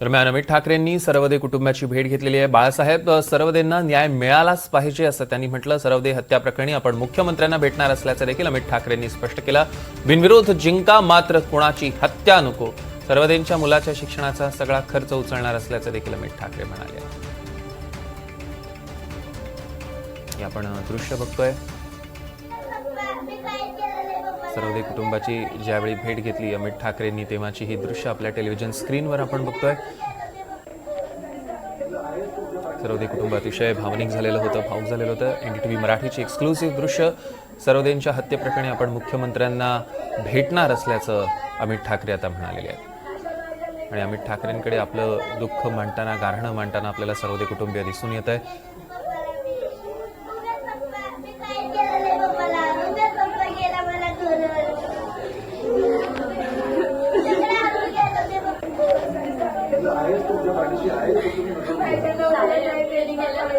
दरम्यान अमित ठाकरेंनी सरवदे कुटुंबाची भेट घेतलेली आहे. बाळासाहेब अ, सरवदेंना न्याय मिळालाच पाहिजे असं त्यांनी म्हटलं. सरवदे हत्या प्रकरणी आपण मुख्यमंत्र्यांना भेटणार असल्याचं देखील अमित ठाकरेंनी स्पष्ट केलं. बिनविरोध जिंका मात्र कोणाची हत्या नको? सरवदेंच्या मुलाच्या शिक्षणाचा सगळा खर्च उचलणार असल्याचं देखील अमित ठाकरे म्हणाले. हे आपण दृश्य बघतोय. सरवदे कुटुंबाची ज्यावेळी भेट घेतली अमित ठाकरेंनी तेव्हाची ही दृश्य आपल्या टेलिव्हिजन स्क्रीनवर आपण बघतोय. सरवदे कुटुंब अतिशय भावनिक झालेलं होतं भाऊक झालेलं होतं. एनडीटीव्ही मराठीची एक्सक्लुसिव्ह दृश्य. सरवदेंच्या हत्येप्रकरणी आपण मुख्यमंत्र्यांना भेटणार असल्याचं अमित ठाकरे आता म्हणालेले आहेत. आणि अमित ठाकरेंकडे आपलं दुःख मांडताना गारहाणं मांडताना आपल्याला सर्वदे कुटुंबीय दिसून येत आहे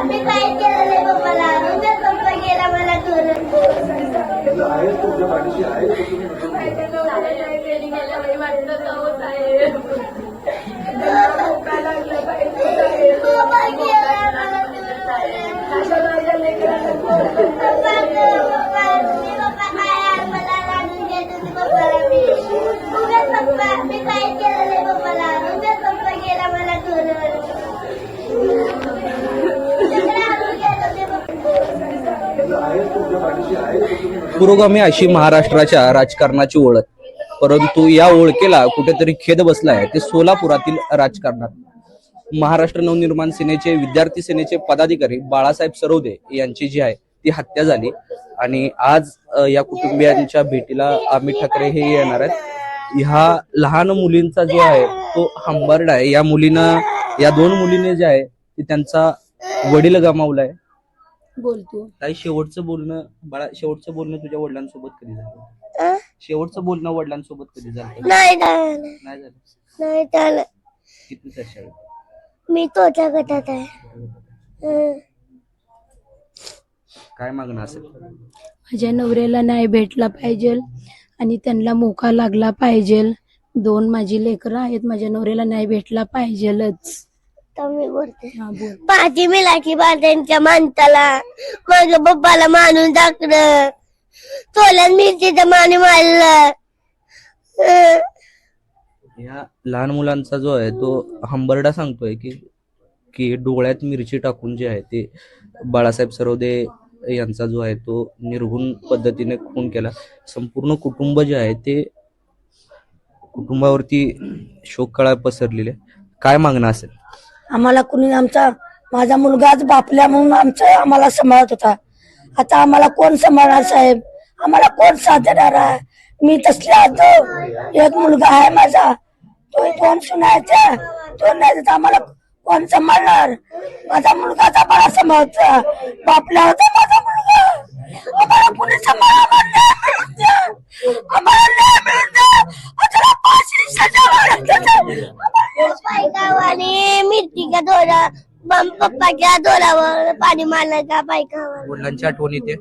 मी काय केलं नाही पप्पाला उगाच पप्पा गेला मला करून पप्पा गेला मला मी काय केलं नाही पप्पाला उगाच पप्पा गेला मला करून पुरोगामी अशी महाराष्ट्राच्या राजकारणाची ओळख. परंतु या ओळखेला कुठेतरी खेद बसलाय ते सोलापुरातील राजकारणात. महाराष्ट्र नवनिर्माण सेनेचे विद्यार्थी सेनेचे पदाधिकारी बाळासाहेब सरोदे यांची जी आहे ती हत्या झाली. आणि आज या कुटुंबियांच्या भेटीला अमित ठाकरे हे येणार आहेत. ह्या लहान मुलींचा जो आहे तो हंबर्ड आहे. या मुलीनं या दोन मुलीने जे आहे ते त्यांचा वडील गमावलाय बोलतो ताई शेवटचं बोलणं बाळा शेवटचं बोलणं तुझ्या वडिलांसोबत कधी झालं? अं? शेवटचं बोलणं वडिलांसोबत कधी झालं? नाही झालं. नाही झालं? नाही झालं. किती मी तोच्या गटात आहे. हं. काय मागणं असेल? माझ्या नवऱ्याला नाही भेटला पाहिजे आणि त्यांना मोका लागला पाहिजे. दोन माझी लेकरं आहेत माझ्या नवऱ्याला नाही भेटला पाहिजेलच. तर मी बोलते. हा बोल. भाजी मिलाची त्यांच्या माणसाला माझ्या पप्पाला माणून टाकलं. चोल्यात मिरचीचं माने मारलं. ह्या लहान मुलांचा जो आहे तो हंबरडा सांगतोय की की डोळ्यात मिरची टाकून जे आहे ते बाळासाहेब सरोदे यांचा जो आहे तो निर्घुण पद्धतीने खून केला. संपूर्ण कुटुंब जे आहे ते कुटुंबावरती शोककळा पसरलेले. काय मागणं असेल? आम्हाला कुणी आमचा माझा मुलगाच बापल्या म्हणून आमचा आम्हाला सांभाळत होता. आता आम्हाला कोण सांभाळणार साहेब? आम्हाला कोण साथ देणार आहे? मी तसल्या तो एक मुलगा आहे माझा. तो दोन सुनायचा तो नाही आम्हाला कोण सांभाळणार? माझा मुलगाच आम्हाला सांभाळत बापल्या होता माझा मुलगा. आम्हाला कुणी सांभाळणार दोरावर पाणी मारलं का गावाने वडिलांची आठवण येते?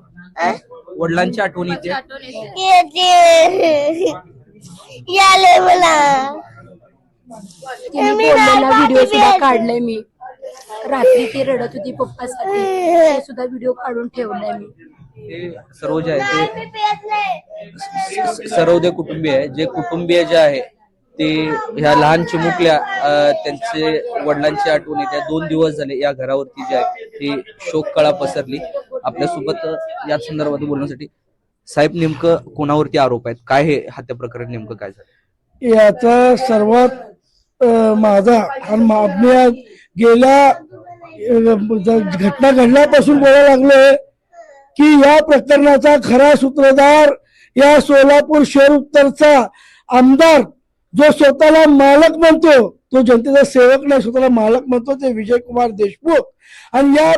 वडिलांची आठवण येते? येते. याले मला. मी नाही व्हिडिओ पाठी सुद्धा भेटले. काढलाय मी. रात्री ती रडत होती पप्पासाठी. ते सुद्धा व्हिडिओ काढून ठेवलाय मी. हे सर्व जे आहे ते मी नाही. सर्वोदय कुटुंबीय आहे. जे कुटुंबीय जे आहे ते ह्या लहान चिमुकल्या त्यांचे वडिलांची आठवण येत्या दोन दिवस झाले या घरावरती जे आहे ती शोककळा पसरली. आपल्यासोबत या संदर्भात बोलण्यासाठी साहेब नेमकं कोणावरती आरोप आहेत? काय हे हत्या प्रकरण नेमकं काय झालं? याचा सर्वात माझा आणि गेल्या घटना घडल्यापासून बोलायला लागलोय की या प्रकरणाचा खरा सूत्रधार या सोलापूर शहर उत्तरचा आमदार जो स्वतःला मालक म्हणतो तो जनतेचा सेवक नाही स्वतःला मालक म्हणतो ते विजय कुमार देशमुख. आणि या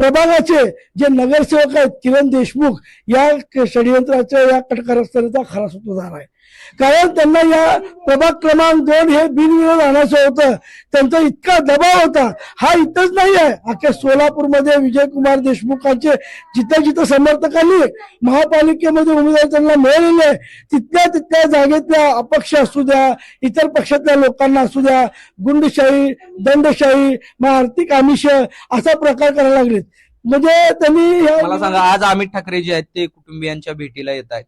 प्रभागाचे जे नगरसेवक आहेत किरण देशमुख या षडयंत्राच्या या कटकारस्थानाचा खरा सूत्रधार आहे. कारण त्यांना या प्रभाग क्रमांक दोन हे बिनविरोध आणायचं होतं. त्यांचा इतका दबाव होता. हा इथंच नाही आहे. अख्ख्या सोलापूरमध्ये विजयकुमार देशमुखांचे जिथं जिथं समर्थकांनी महापालिकेमध्ये उमेदवार त्यांना मिळालेले आहे तिथल्या तिथल्या जागेतल्या अपक्ष असू द्या इतर पक्षातल्या लोकांना असू द्या गुंडशाही दंडशाही मग आर्थिक आमिष असा प्रकार करायला लागलेत. म्हणजे त्यांनी मला सांगा आज अमित ठाकरे जे आहेत ते कुटुंबियांच्या भेटीला येत आहेत.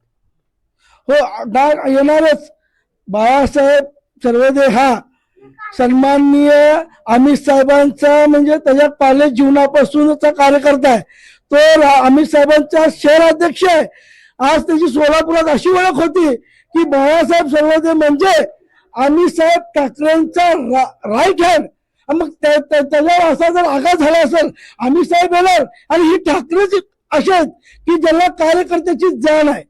हो डाग येणारच. बाळासाहेब सर्वदे हा सन्माननीय अमित साहेबांचा म्हणजे त्याच्या पाले जीवनापासूनचा कार्यकर्ता आहे. तो अमित साहेबांचा शहर अध्यक्ष आहे. आज त्याची सोलापुरात अशी ओळख होती की बाळासाहेब सर्वदे म्हणजे अमित साहेब ठाकरेंचा राईट हँड मग त्या- त्या- त्याच्यावर असा जर आघात झाला असेल अमित साहेब येणार आणि ही ठाकरेच असे आहेत की ज्यांना कार्यकर्त्याची जाण आहे.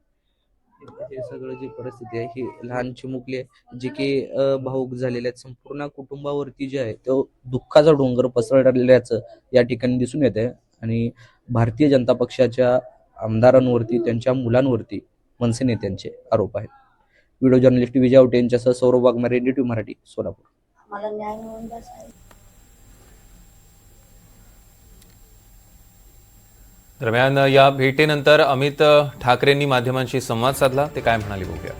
हे सगळं जी परिस्थिती आहे ही लहान चिमुकली आहे जी की अं, भावूक झालेल्या आहेत संपूर्ण कुटुंबावरती जे आहे तो दुःखाचा डोंगर पसरल्याचं या ठिकाणी दिसून येत आहे. आणि भारतीय जनता पक्षाच्या आमदारांवरती त्यांच्या मुलांवरती मनसे नेत्यांचे आरोप आहेत. व्हिडिओ जर्नलिस्ट विजय आवटे यांच्यासह सौरभ वाघमारे एनडीटी मराठी सोलापूर आम्हाला न्याय मिळून द्या साहेब दरम्यान या भेटीनंतर अमित ठाकरेंनी माध्यमांशी संवाद साधला. ते काय म्हणाले बघूया.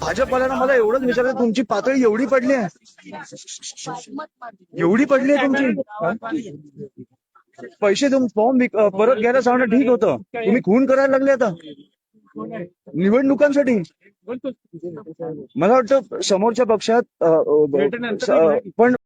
भाजपवाल्यांना मला एवढंच विचारायचं तुमची पातळी एवढी पडली आहे. एवढी पडली आहे तुमची. पैसे तुम फॉर्म परत घ्यायला सांगणं ठीक होतं. तुम्ही खून करायला लागले आता. निवडणुकांसाठी. मला वाटतं समोरच्या पक्षात पण